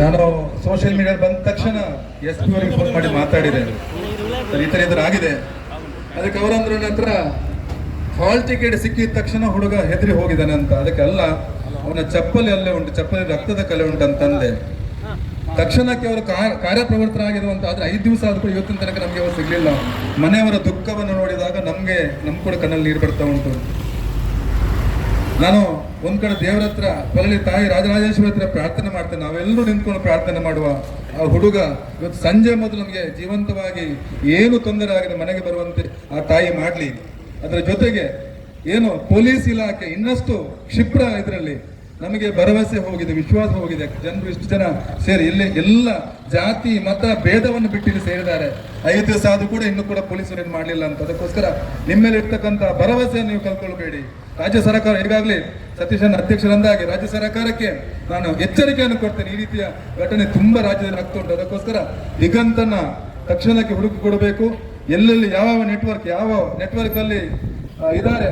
ನಾನು social media ಬಂದ ತಕ್ಷಣ ಎಸ್ ಪಿ ಅವರಿಗೆ ಫೋನ್ ಮಾಡಿ ಮಾತಾಡಿದೆ. ಈ ಥರ ಇದ್ರ ಆಗಿದೆ? ಅದಕ್ಕೆ ಅವರಂದ್ರೆ ನನ್ನ ಹಾಲ್ ಟಿಕೆಟ್ ಸಿಕ್ಕಿದ ತಕ್ಷಣ ಹುಡುಗ ಹೆದರಿ ಹೋಗಿದ್ದಾನೆ ಅಂತ. ಅದಕ್ಕೆ ಅಲ್ಲ, ಅವನ ಚಪ್ಪಲಿ ಅಲ್ಲೇ ಉಂಟು, ಚಪ್ಪಲಿ ರಕ್ತದ ಕಲೆ ಉಂಟು ಅಂತಂದೆ. ತಕ್ಷಣಕ್ಕೆ ಅವರು ಕಾ- ಕಾರ್ಯಪ್ರವೃತ್ತರಾಗಿರುವಂತ ಆದ್ರೆ ಐದು ದಿವಸ ಆದ್ರೂ ಕೂಡ ಇವತ್ತಿನ ತನಕ ನಮಗೆ ಅವರು ಸಿಗ್ಲಿಲ್ಲ. ಮನೆಯವರ ದುಃಖವನ್ನು ನೋಡಿದಾಗ ನಮ್ಗೆ, ನಮ್ ಕೂಡ ಕಣ್ಣಲ್ಲಿ ನೀರು ಬರ್ತಾ ಉಂಟು. ನಾನು ಒಂದ್ ಕಡೆ ದೇವರ ಹತ್ರ ಬರಲಿ ತಾಯಿ ರಾಜರಾಜೇಶ್ವರಿ ಹತ್ರ ಪ್ರಾರ್ಥನೆ ಮಾಡ್ತೇನೆ. ನಾವೆಲ್ಲರೂ ನಿಂತ್ಕೊಂಡು ಪ್ರಾರ್ಥನೆ ಮಾಡುವ ಆ ಹುಡುಗ ಇವತ್ತು ಸಂಜೆ ಮೊದಲು ನಮಗೆ ಜೀವಂತವಾಗಿ ಏನು ತೊಂದರೆ ಆಗದೆ ಮನೆಗೆ ಬರುವಂತೆ ಆ ತಾಯಿ ಮಾಡ್ಲಿ. ಅದರ ಜೊತೆಗೆ ಏನು ಪೊಲೀಸ್ ಇಲಾಖೆ ಇನ್ನಷ್ಟು ಕ್ಷಿಪ್ರ ಇದರಲ್ಲಿ ನಮಗೆ ಭರವಸೆ ಹೋಗಿದೆ, ವಿಶ್ವಾಸ ಹೋಗಿದೆ. ಜನರು ಇಷ್ಟು ಜನ ಸೇರಿ ಇಲ್ಲಿ ಎಲ್ಲ ಜಾತಿ, ಮತ, ಭೇದವನ್ನು ಬಿಟ್ಟಿಲ್ಲಿ ಸೇರಿದ್ದಾರೆ. ಐದು ದಿವಸ ಆದರೂ ಕೂಡ ಇನ್ನೂ ಕೂಡ ಪೊಲೀಸರು ಏನು ಮಾಡಲಿಲ್ಲ ಅಂತ. ಅದಕ್ಕೋಸ್ಕರ ನಿಮ್ಮ ಮೇಲೆ ಇರ್ತಕ್ಕಂಥ ಭರವಸೆಯನ್ನು ನೀವು ಕಲ್ಕೊಳ್ಬೇಡಿ ರಾಜ್ಯ ಸರ್ಕಾರ ಈಗಾಗಲೇ ಸತೀಶನ್ ಅಧ್ಯಕ್ಷರಂದಾಗಿ ರಾಜ್ಯ ಸರ್ಕಾರಕ್ಕೆ ನಾನು ಎಚ್ಚರಿಕೆಯನ್ನು ಕೊಡ್ತೇನೆ. ಈ ರೀತಿಯ ಘಟನೆ ತುಂಬಾ ರಾಜ್ಯದಲ್ಲಿ ಆಗ್ತಾ ಉಂಟು. ಅದಕ್ಕೋಸ್ಕರ ದಿಗಂತನ ತಕ್ಷಣಕ್ಕೆ ಹುಡುಕಿ ಕೊಡಬೇಕು. ಎಲ್ಲೆಲ್ಲಿ ಯಾವ ನೆಟ್ವರ್ಕ್ ಯಾವ ನೆಟ್ವರ್ಕ್ ಅಲ್ಲಿ ಇದ್ದಾರೆ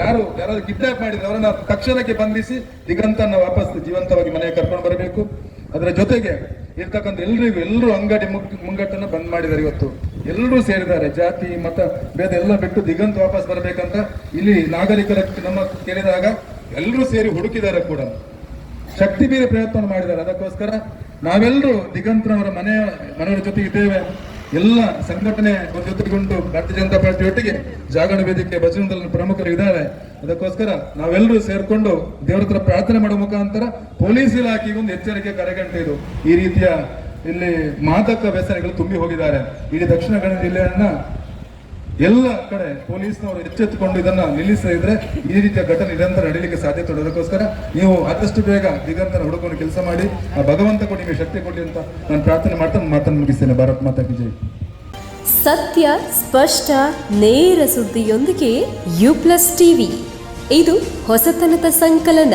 ಯಾರು, ಯಾರಾದ್ರೂ ಕಿಡ್ನಾಪ್ ಮಾಡಿದ್ರೆ ಅವರನ್ನು ತಕ್ಷಣಕ್ಕೆ ಬಂಧಿಸಿ ದಿಗಂತನ ವಾಪಸ್ ಜೀವಂತವಾಗಿ ಮನೆಗೆ ಕರ್ಕೊಂಡು ಬರಬೇಕು. ಅದರ ಜೊತೆಗೆ ಇರ್ತಕ್ಕಂಥ ಎಲ್ರಿಗೂ ಎಲ್ಲರೂ ಅಂಗಡಿ ಮುಗ್, ಮುಂಗಟ್ಟನ್ನು ಬಂದ್ ಮಾಡಿದ್ದಾರೆ ಇವತ್ತು. ಎಲ್ಲರೂ ಸೇರಿದ್ದಾರೆ. ಜಾತಿ, ಮತ, ಭೇದ ಎಲ್ಲ ಬಿಟ್ಟು ದಿಗಂತ ವಾಪಸ್ ಬರಬೇಕಂತ ಇಲ್ಲಿ ನಾಗರಿಕರ ನಮ್ಮ ಕೇಳಿದಾಗ ಎಲ್ಲರೂ ಸೇರಿ ಹುಡುಕಿದ್ದಾರೆ ಕೂಡ. ಶಕ್ತಿ ಮೀರಿ ಪ್ರಯತ್ನ ಮಾಡಿದ್ದಾರೆ. ಅದಕ್ಕೋಸ್ಕರ ನಾವೆಲ್ಲರೂ ದಿಗಂತನವರ ಮನೆಯ ಮನೆಯವರ ಜೊತೆ ಇದ್ದೇವೆ. ಎಲ್ಲ ಸಂಘಟನೆ ಜೊತೆಗೊಂಡು ಭಾರತೀಯ ಜನತಾ ಪಾರ್ಟಿ ಒಟ್ಟಿಗೆ ಜಾಗರಣ ವೇದಿಕೆ ಬಜರಂಗದಲ್ಲಿ ಪ್ರಮುಖರು ಇದ್ದಾರೆ. ಅದಕ್ಕೋಸ್ಕರ ನಾವೆಲ್ಲರೂ ಸೇರ್ಕೊಂಡು ದೇವರ ಹತ್ರ ಪ್ರಾರ್ಥನೆ ಮಾಡುವ ಮುಖಾಂತರ ಪೊಲೀಸ್ ಇಲಾಖೆಗೆ ಒಂದು ಎಚ್ಚರಿಕೆ ಕರೆಗಂಟೆ ಇದು. ಈ ರೀತಿಯ ಇಲ್ಲಿ ಮಾದಕ ವ್ಯಸನಗಳು ತುಂಬಿ ಹೋಗಿದ್ದಾರೆ. ಇಡೀ ದಕ್ಷಿಣ ಕನ್ನಡ ಜಿಲ್ಲೆಯನ್ನ ಎಲ್ಲ ಕಡೆ ಪೊಲೀಸ್ನವರು ಎಚ್ಚೆತ್ತುಕೊಂಡು ಇದನ್ನ ನಿಲ್ಲಿಸದೇ ಇದ್ರೆ ಈ ರೀತಿಯ ಘಟನೆ ನಿರಂತರ ನಡೀಲಿಕ್ಕೆ ಸಾಧ್ಯತೆ ತೊಡೋದಕ್ಕೋಸ್ಕರ ನೀವು ಆದಷ್ಟು ಬೇಗ ದಿಗಂತನ ಹುಡುಕೊಂಡು ಕೆಲಸ ಮಾಡಿ, ಆ ಭಗವಂತ ಕೊಡಿ, ನಿಮಗೆ ಶಕ್ತಿ ಕೊಡಿ ಅಂತ ನಾನು ಪ್ರಾರ್ಥನೆ ಮಾಡ್ತಾ ಮಾತನ್ನು ಮುಗಿಸ್ತೇನೆ. ಭಾರತ್ ಮಾತಾ ವಿಜಯ್ ಸತ್ಯ, ಸ್ಪಷ್ಟ, ನೇರ ಸುದ್ದಿಯೊಂದಿಗೆ ಯು ಪ್ಲಸ್ ಟಿವಿ. ಇದು ಹೊಸತನದ ಸಂಕಲನ.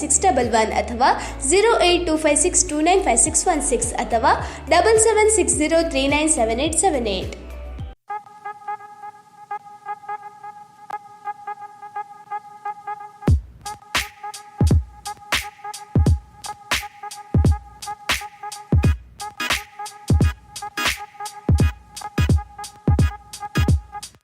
six double one ಅಥವಾ zero eight two five six two nine five six one six ಅಥವಾ double seven six zero three nine seven eight seven eight